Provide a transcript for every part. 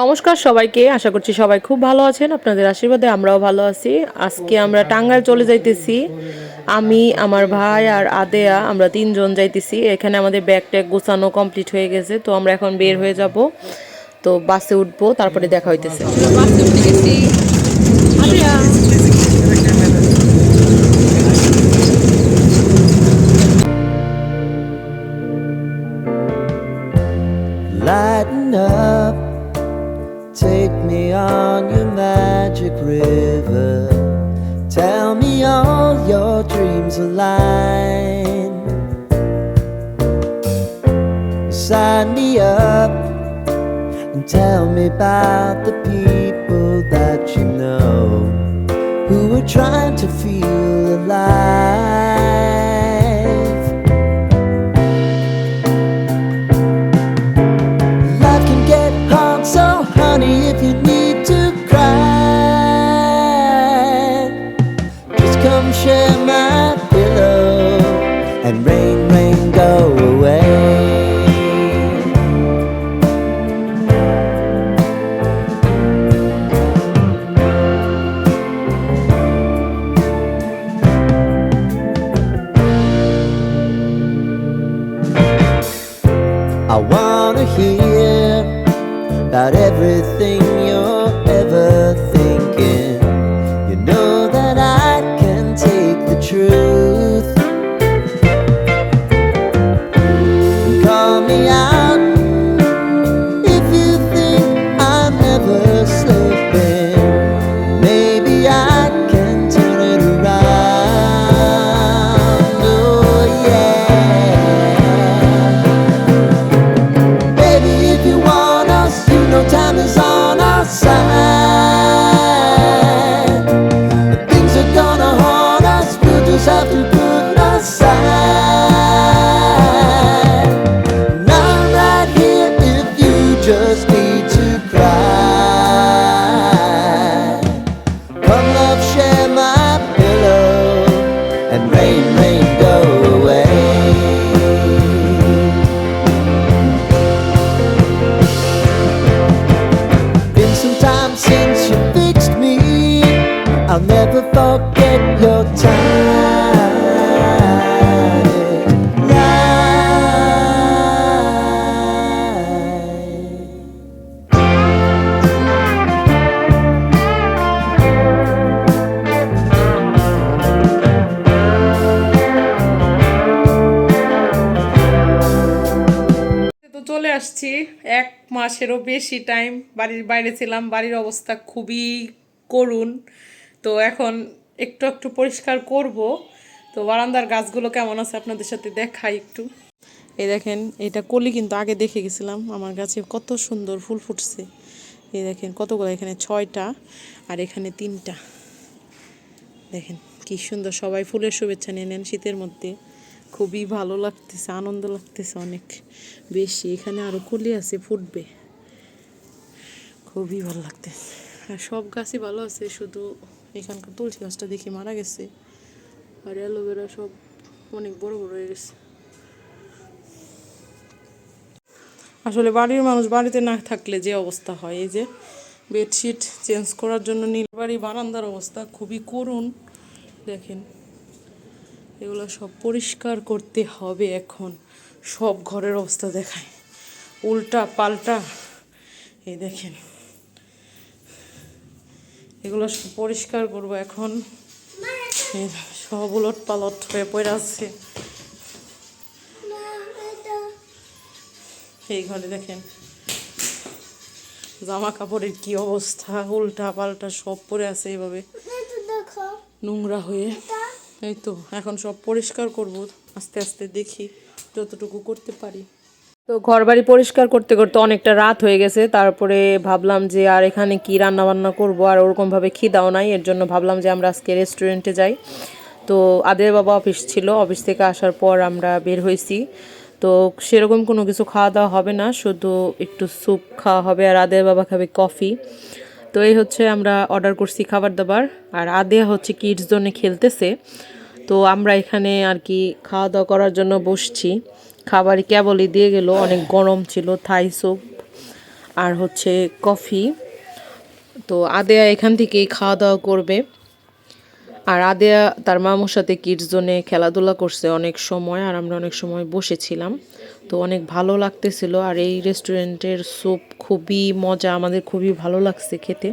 নমস্কার সবাইকে, আশা করছি সবাই খুব ভালো আছেন, আপনাদের আশীর্বাদে আমরাও ভালো আছি। আজকে আমরা টাঙ্গাইল চলে যাইতেছি। আমি, আমার ভাই আর আদেয়া, আমরা তিনজন যাইতেছি। এখানে আমাদের ব্যাগ ট্যাগ গোছানো কমপ্লিট হয়ে গেছে, তো আমরা এখন বের হয়ে যাব। তো বাসে উঠবো, তারপরে দেখা হইতেছে। বাসে উঠে গেছি। Tell me all your dreams align. Sign me up and tell me about the people that you know who are trying to feel alive. About everything you're ever thinking. মাসেরও বেশি টাইম বাড়ির বাইরে ছিলাম, বাড়ির অবস্থা খুবই করুণ। তো এখন একটু একটু পরিষ্কার করব। তো বারান্দার গাছগুলো কেমন আছে আপনাদের সাথে দেখাই একটু। এই দেখেন, এটা কলি কিন্তু আগে দেখে গেছিলাম, আমার গাছে কত সুন্দর ফুল ফুটছে। এই দেখেন, কতগুলো, এখানে ছয়টা আর এখানে তিনটা। দেখেন, কি সুন্দর সবাই ফুলের শুভেচ্ছা নিয়ে নেন শীতের মধ্যে। খুবই ভালো লাগতেছে, আনন্দ লাগতেছে অনেক। বেশি, এখানে আরও কলি আছে, ফুটবে। খুবই ভালো লাগতেছে। আর সব গাছই ভালো আছে, শুধু এখানকার তুলসী গাছটা দেখি মারা গেছে। আর অ্যালোভেরা সব অনেক বড় বড় হয়ে গেছে। আসলে বাড়ির মানুষ বাড়িতে না থাকলে যে অবস্থা হয়, এই যে বেডশিট চেঞ্জ করার জন্য নীল বাড়ি, বারান্দার অবস্থা খুবই করুণ। দেখেন এগুলো সব পরিষ্কার করতে হবে এখন। সব ঘরের অবস্থা দেখায়। উল্টা পাল্টা। এই দেখেন। এগুলো সব পরিষ্কার করব এখন। সব উলট পালট হয়ে পড়ে আছে। এই ঘরে দেখেন। জামা কাপড়ের কি অবস্থা? উল্টা পাল্টা সব পরে আছে এইভাবে। নোংরা হয়ে। এই তো, এখন সব পরিষ্কার করব, আস্তে আস্তে দেখি যতটুকু করতে পারি। তো ঘর বাড়ি পরিষ্কার করতে করতে অনেকটা রাত হয়ে গেছে, তারপরে ভাবলাম যে আর এখানে কি রান্না বান্না করব, আর ওরকমভাবে খিদাও নাই, এর জন্য ভাবলাম যে আমরা আজকে রেস্টুরেন্টে যাই। তো আদের বাবা অফিস ছিল অফিস থেকে আসার পর আমরা বের হয়েছি। তো সেরকম কোনো কিছু খাওয়া দাওয়া হবে না, শুধু একটু স্যুপ খাওয়া হবে, আর আদের বাবা খাবে কফি তো এই হচ্ছে আমরা অর্ডার করছি খাবার দাবার আর আদেয়া হচ্ছে কিডস জোনে খেলতেছে। তো আমরা এখানে আর কি খাওয়া দাওয়া করার জন্য বসছি। খাবার কেবলই দিয়ে গেল, অনেক গরম ছিল থাই স্যুপ আর হচ্ছে কফি তো আদেয়া এখান থেকেই খাওয়া দাওয়া করবে। আর আদেয়া তার মামুর সাথে কিডস জোনে খেলাধুলা করছে অনেক সময় আর আমরা অনেক সময় বসেছিলাম। তো অনেক ভালো লাগতেছিল আর এই রেস্টুরেন্টের স্যুপ খুবই মজা আমাদের খুবই ভালো লাগছে খেতে।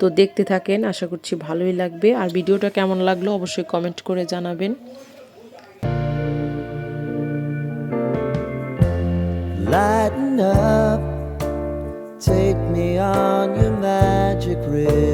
তো দেখতে থাকেন আশা করছি ভালোই লাগবে। আর ভিডিওটা কেমন লাগল অবশ্যই কমেন্ট করে জানাবেন। Lighten up, take me on your magic river.